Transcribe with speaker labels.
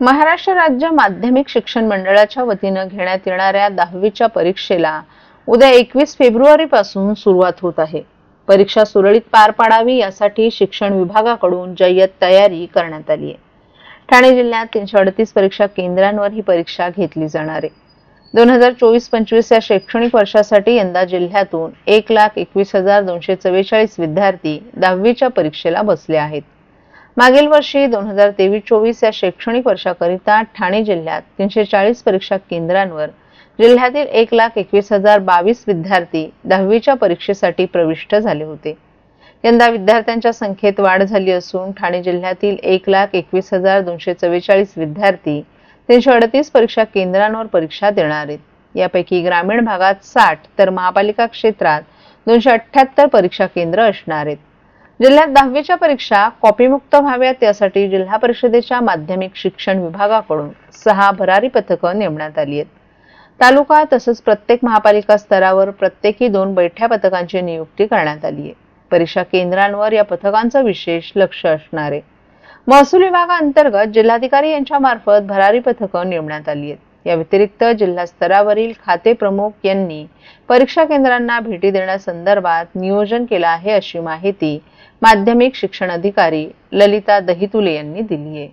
Speaker 1: महाराष्ट्र राज्य माध्यमिक शिक्षण मंडळाच्या वतीनं घेण्यात येणाऱ्या दहावीच्या परीक्षेला उद्या एकवीस फेब्रुवारी पासून सुरुवात होत आहे. परीक्षा सुरळीत पार पाडावी यासाठी शिक्षण विभागाकडून जय्यत तयारी करण्यात आली आहे. ठाणे जिल्ह्यात तीनशे अडतीस परीक्षा केंद्रांवर ही परीक्षा घेतली जाणार आहे. दोन हजार चोवीस पंचवीस या शैक्षणिक वर्षासाठी यंदा जिल्ह्यातून एक लाख एकवीस हजार दोनशे चव्वेचाळीस विद्यार्थी दहावीच्या परीक्षेला बसले आहेत. मागील वर्षी दोन हजार तेवीस चोवीस या शैक्षणिक वर्षाकरिता ठाणे जिल्ह्यात तीनशे चाळीस परीक्षा केंद्रांवर जिल्ह्यातील एक लाख एकवीस हजार बावीस विद्यार्थी दहावीच्या परीक्षेसाठी प्रविष्ट झाले होते. यंदा विद्यार्थ्यांच्या संख्येत वाढ झाली असून ठाणे जिल्ह्यातील एक लाख एकवीस हजार दोनशे चव्वेचाळीस विद्यार्थी तीनशे अडतीस परीक्षा केंद्रांवर परीक्षा देणार आहेत. यापैकी ग्रामीण भागात साठ तर महापालिका क्षेत्रात दोनशे अठ्ठ्याहत्तर परीक्षा केंद्र असणार आहेत. जिल्ह्यात दहावीच्या परीक्षा कॉपीमुक्त व्हाव्यात यासाठी जिल्हा परिषदेच्या माध्यमिक शिक्षण विभागाकडून सहा भरारी पथकं नेमण्यात आली आहेत. तालुका तसंच प्रत्येक महापालिका स्तरावर प्रत्येकी दोन बैठ्या पथकांची नियुक्ती करण्यात आली आहे. परीक्षा केंद्रांवर या पथकांचं विशेष लक्ष असणार आहे महसूल विभागाअंतर्गत जिल्हाधिकारी यांच्या मार्फत भरारी पथकं नेमण्यात आली आहेत. या व्यतिरिक्त जिल्हा स्तरावरील खाते प्रमुख यांनी परीक्षा केंद्रांना भेटी देण्यासंदर्भात नियोजन केलं आहे अशी माहिती माध्यमिक शिक्षण अधिकारी ललिता दहितुले यांनी दिली आहे